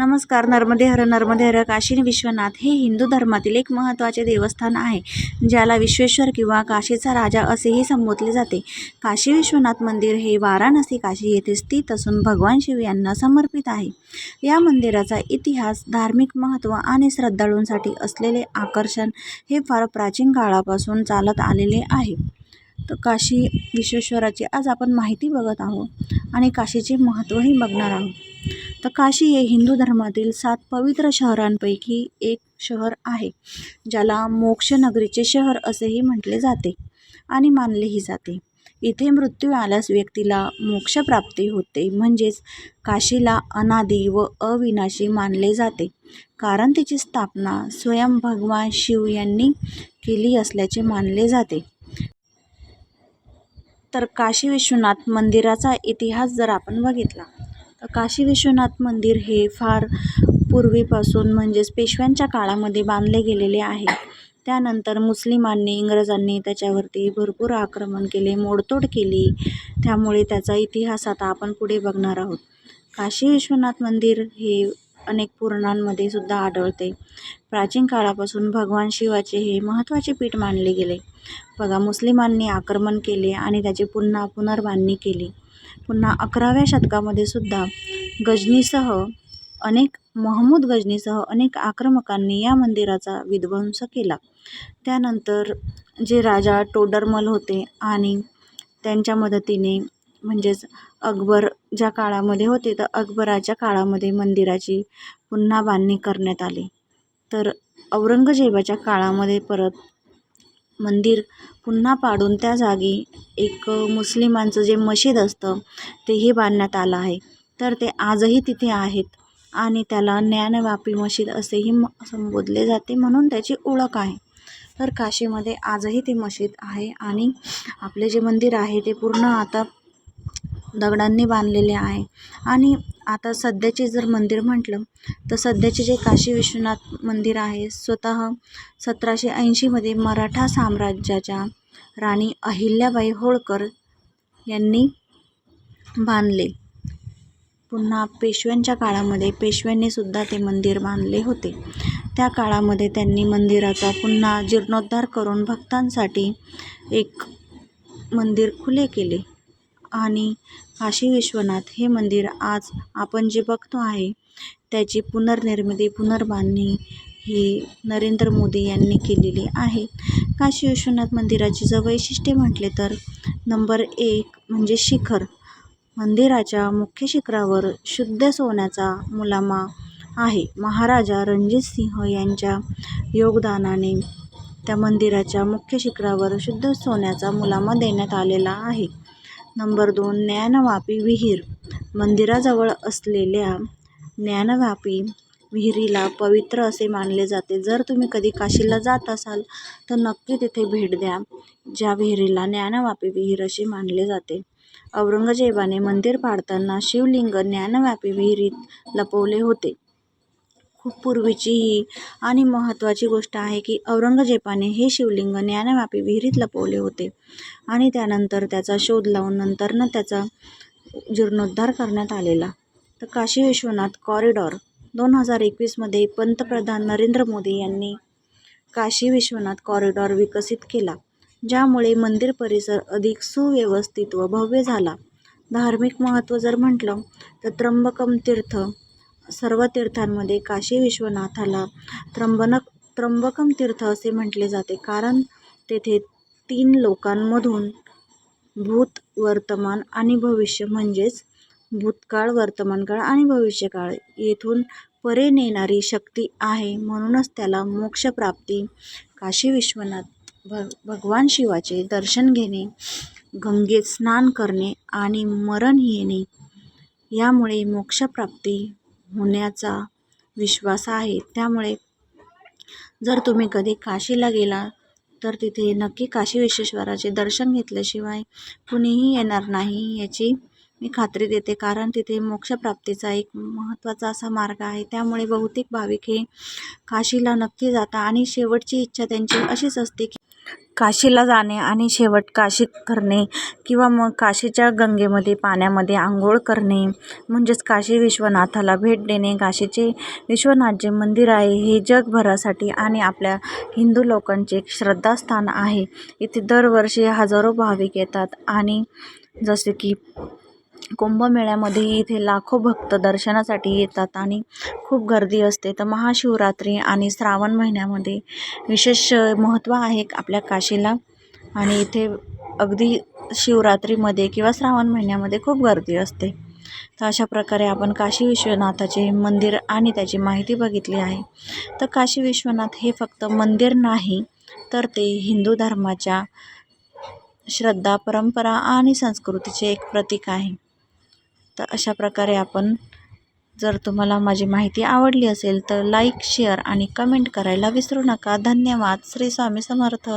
नमस्कार नर्मदे हर नर्मदे हर काशी विश्वनाथ हे हिंदू धर्मातील एक महत्त्वाचे देवस्थान आहे ज्याला विश्वेश्वर किंवा काशीचा राजा असेही संबोधले जाते. काशी विश्वनाथ मंदिर हे वाराणसी काशी येथे स्थित असून भगवान शिव यांना समर्पित आहे. या मंदिराचा इतिहास धार्मिक महत्त्व आणि श्रद्धाळूंसाठी असलेले आकर्षण हे फार प्राचीन काळापासून चालत आलेले आहे. तर काशी विश्वेश्वराची आज आपण माहिती बघत आहोत आणि काशीचे महत्त्वही बघणार आहोत. तर काशी हे हिंदू धर्मातील सात पवित्र शहरांपैकी एक शहर आहे ज्याला मोक्षनगरीचे शहर असेही म्हटले जाते आणि मानलेही जाते. इथे मृत्यू आल्यास व्यक्तीला मोक्षप्राप्ती होते म्हणजेच काशीला अनादी व अविनाशी मानले जाते. कारण तिची स्थापना स्वयं भगवान शिव यांनी केली असल्याचे मानले जाते. तर काशी विश्वनाथ मंदिराचा इतिहास जर आपण बघितला तर काशी विश्वनाथ मंदिर हे फार पूर्वीपासून म्हणजेच पेशव्यांच्या काळामध्ये बांधले गेलेले आहे. त्यानंतर मुस्लिमांनी इंग्रजांनी त्याच्यावरती भरपूर आक्रमण केले मोडतोड केली. त्यामुळे त्याचा इतिहास आता आपण पुढे बघणार आहोत. काशी विश्वनाथ मंदिर हे अनेक पुराणांमध्ये सुद्धा आढळते. प्राचीन काळापासून भगवान शिवाचे हे महत्त्वाचे पीठ मानले गेले. बघा मुस्लिमांनी आक्रमण केले आणि त्याची पुन्हा पुनर्बांधणी केली. पुन्हा अकराव्या शतकामध्ये सुद्धा गजनीसह अनेक महमूद गजनीसह अनेक आक्रमकांनी या मंदिराचा विध्वंस केला. त्यानंतर जे राजा टोडरमल होते आणि त्यांच्या मदतीने म्हणजेच अकबर ज्या काळामध्ये होते तर अकबराच्या काळामध्ये मंदिराची पुन्हा बांधणी करण्यात आली. तर औरंगजेबाच्या काळामध्ये परत मंदिर पुन्हा पाडून त्या जागी एक मुस्लिमांचं जे मशीद असतं तेही बांधण्यात आलं आहे. तर ते आजही तिथे आहेत आणि त्याला ज्ञानवापी मशीद असेही म संबोधले जाते म्हणून त्याची ओळख आहे. तर काशीमध्ये आजही ती मशीद आहे आणि आपले जे मंदिर आहे ते पूर्ण आता दगडांनी बांधलेले आहे. आणि आता सध्याचे जर मंदिर म्हटलं तर सध्याचे जे काशी विश्वनाथ मंदिर आहे स्वतः सतराशे ऐंशीमध्ये मराठा साम्राज्याच्या राणी अहिल्याबाई होळकर यांनी बांधले. पुन्हा पेशव्यांच्या काळामध्ये पेशव्यांनी सुद्धा ते मंदिर बांधले होते. त्या काळामध्ये त्यांनी मंदिराचा पुन्हा जीर्णोद्धार करून भक्तांसाठी एक मंदिर खुले केले. आणि काशी विश्वनाथ हे मंदिर आज आपण जे बघतो आहे त्याची पुनर्निर्मिती पुनर्बांधणी ही नरेंद्र मोदी यांनी केलेली आहे. काशी विश्वनाथ मंदिराची जर वैशिष्ट्ये म्हटले तर नंबर एक म्हणजे शिखर. मंदिराच्या मुख्य शिखरावर शुद्ध सोन्याचा मुलामा आहे. महाराजा रणजित सिंह यांच्या योगदानाने त्या मंदिराच्या मुख्य शिखरावर शुद्ध सोन्याचा मुलामा देण्यात आलेला आहे. नंबर दोन ज्ञानवापी विहीर. मंदिराजवळ असलेल्या ज्ञानवापी विहिरीला पवित्र असे मानले जाते. जर तुम्ही कधी काशीला जात असाल तर नक्की तिथे भेट द्या ज्या विहिरीला ज्ञानवापी विहीर असे मानले जाते. औरंगजेबाने मंदिर पाडताना शिवलिंग ज्ञानवापी विहिरीत लपवले होते. खूप पूर्वीची ही आणि महत्त्वाची गोष्ट आहे की औरंगजेबाने हे शिवलिंग ज्ञानव्यापी विहिरीत लपवले होते. आणि त्यानंतर त्याचा शोध लावून नंतरनं त्याचा जीर्णोद्धार करण्यात आलेला. तर काशी विश्वनाथ कॉरिडॉर दोन हजार एकवीसमध्ये पंतप्रधान नरेंद्र मोदी यांनी काशी विश्वनाथ कॉरिडॉर विकसित केला ज्यामुळे मंदिर परिसर अधिक सुव्यवस्थित व भव्य झाला. धार्मिक महत्त्व जर म्हटलं तर त्र्यंबकम तीर्थ सर्व तीर्थांमध्ये काशी विश्वनाथाला त्र्यंबनक त्र्यंबकम तीर्थ असे म्हटले जाते. कारण तेथे तीन लोकांमधून भूत वर्तमान आणि भविष्य म्हणजेच भूतकाळ वर्तमानकाळ आणि भविष्यकाळ येथून परे नेणारी शक्ती आहे. म्हणूनच त्याला मोक्षप्राप्ती काशी विश्वनाथ भ भगवान शिवाचे दर्शन घेणे गंगेत स्नान करणे आणि मरण येणे यामुळे मोक्षप्राप्ती होण्याचा विश्वास आहे. त्यामुळे जर तुम्ही कधी काशीला गेला तर तिथे नक्की काशी विश्वेश्वराचे दर्शन घेतल्याशिवाय कुणीही येणार नाही याची मी खात्री देते. कारण तिथे मोक्षप्राप्तीचा एक महत्त्वाचा असा मार्ग आहे. त्यामुळे बहुतेक भाविक हे काशीला नक्की जाता आणि शेवटची इच्छा त्यांची अशीच असते की काशीला जाणे आणि शेवट काशीत करणे किंवा मग काशीच्या गंगेमध्ये पाण्यामध्ये आंघोळ करणे. म्हणजेच काशी विश्वनाथाला भेट देणे. काशीचे विश्वनाथ जे मंदिर आहे. हे जगभरासाठी आणि आपल्या हिंदू लोकांचे एक श्रद्धास्थान आहे. इथे दरवर्षी हजारो भाविक येतात. आणि जसे की कुंभमेळ्यामध्ये इथे लाखो भक्त दर्शनासाठी येतात आणि खूप गर्दी असते. तर महाशिवरात्री आणि श्रावण महिन्यामध्ये विशेष महत्त्व आहे आपल्या काशीला. आणि इथे अगदी शिवरात्रीमध्ये किंवा श्रावण महिन्यामध्ये खूप गर्दी असते. तर अशा प्रकारे आपण काशी विश्वनाथाचे मंदिर आणि त्याची माहिती बघितली आहे. तर काशी विश्वनाथ हे फक्त मंदिर नाही तर ते हिंदू धर्माच्या श्रद्धा परंपरा आणि संस्कृतीचे एक प्रतीक आहे. तर अशा प्रकारे आपण जर तुम्हाला माझी माहिती आवडली असेल तर लाईक शेअर आणि कमेंट करायला विसरू नका. धन्यवाद. श्री स्वामी समर्थ.